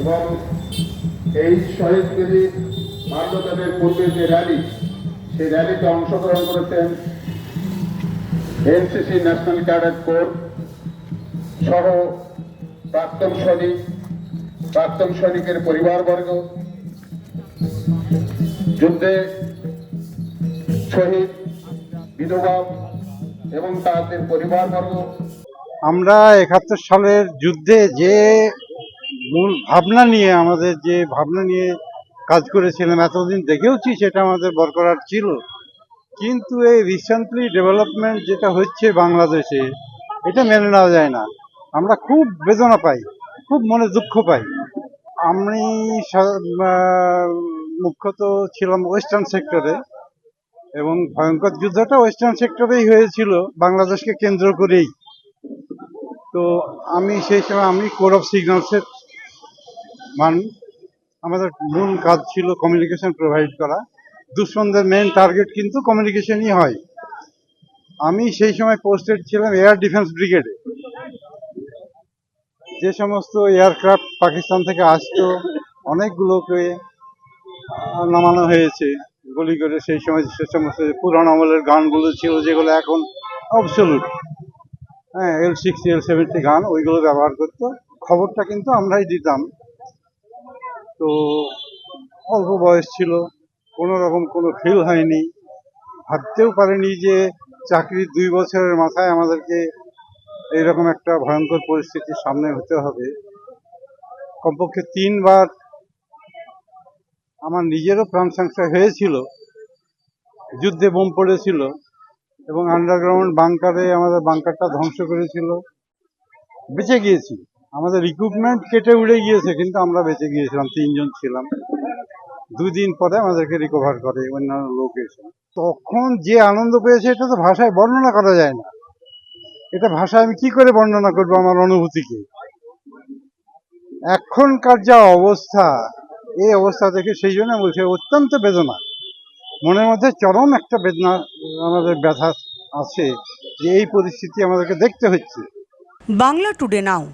এবং এই শহীদগিরি মান্যতাদের পূর্বে যে র্যালি সেই র্যালিতে অংশগ্রহণ করেছেন এনসিসি ন্যাশনাল ক্যাডেট কোর সহ প্রাক্তন সৈনিক, প্রাক্তন সৈনিকের পরিবারবর্গ, যুদ্ধে শহীদ, বিধবা এবং তাদের পরিবারবর্গ। আমরা একাত্তর সালের যুদ্ধে যে মূল ভাবনা নিয়ে, আমাদের যে ভাবনা নিয়ে কাজ করেছিলাম, এতদিন দেখেওছি সেটা আমাদের বরকরার ছিল। কিন্তু এই রিসেন্টলি ডেভেলপমেন্ট যেটা হচ্ছে বাংলাদেশে, এটা মেনে নেওয়া যায় না। আমরা খুব বেদনা পাই, খুব মনে দুঃখ পাই। আমি মুখ্যত ছিলাম ওয়েস্টার্ন সেক্টরে এবং ভয়ঙ্কর যুদ্ধটা ওয়েস্টার্ন সেক্টরেই হয়েছিল, বাংলাদেশকে কেন্দ্র করেই। তো আমি সেই সময়, আমি কোড অফ সিগন্যালসের মানুষ আমাদের মূল কাজ ছিল কমিউনিকেশন প্রোভাইড করা। দুশ্মনদের মেন টার্গেট কিন্তু কমিউনিকেশনই হয়। আমি সেই সময় পোস্টেড ছিলাম এয়ার ডিফেন্স ব্রিগেডে যে সমস্ত এয়ারক্রাফট পাকিস্তান থেকে আসতো অনেকগুলোকে নামানো হয়েছে গুলি করে। সেই সময় সে সমস্ত পুরানো আমলের গানগুলো ছিল, যেগুলো এখন অবসলুট হ্যাঁ এল সিক্সটি এল সেভেন্টি গান ওইগুলো ব্যবহার করতো। খবরটা কিন্তু আমরাই দিতাম। তো অল্প বয়স ছিল, কোনো রকম কোনো ফিল হয়নি। ভাবতেও পারেনি যে চাকরির দুই বছরের মাথায় আমাদেরকে এইরকম একটা ভয়ঙ্কর পরিস্থিতির সামনে হতে হবে। কমপক্ষে তিনবার আমার নিজেরও প্রাণ সংশয় হয়েছিল, যুদ্ধে বোম পড়েছিল এবং আন্ডারগ্রাউন্ড বাংকারে আমাদের বাংকারটা ধ্বংস করেছিল। বেঁচে গিয়েছি। আমাদের ইকুইপমেন্ট কেটে উড়ে গিয়েছে, কিন্তু আমরা বেঁচে গিয়েছিলাম, তিনজন ছিলাম। দুদিন পরে আমাদেরকে রিকভার করে অন্যান্য লোক এসে তখন যে আনন্দ পেয়েছে, এটা তো ভাষায় বর্ণনা করা যায় না। এটা ভাষায় আমি কি করে বর্ণনা করব আমার অনুভূতিকে? এখনকার যা অবস্থা, এই অবস্থা দেখে সেই জন্য বলছে, অত্যন্ত বেদনা। মনের মধ্যে চরম একটা বেদনা, আমাদের ব্যথা আছে যে এই পরিস্থিতি আমাদেরকে দেখতে হচ্ছে। বাংলা টুডে নাও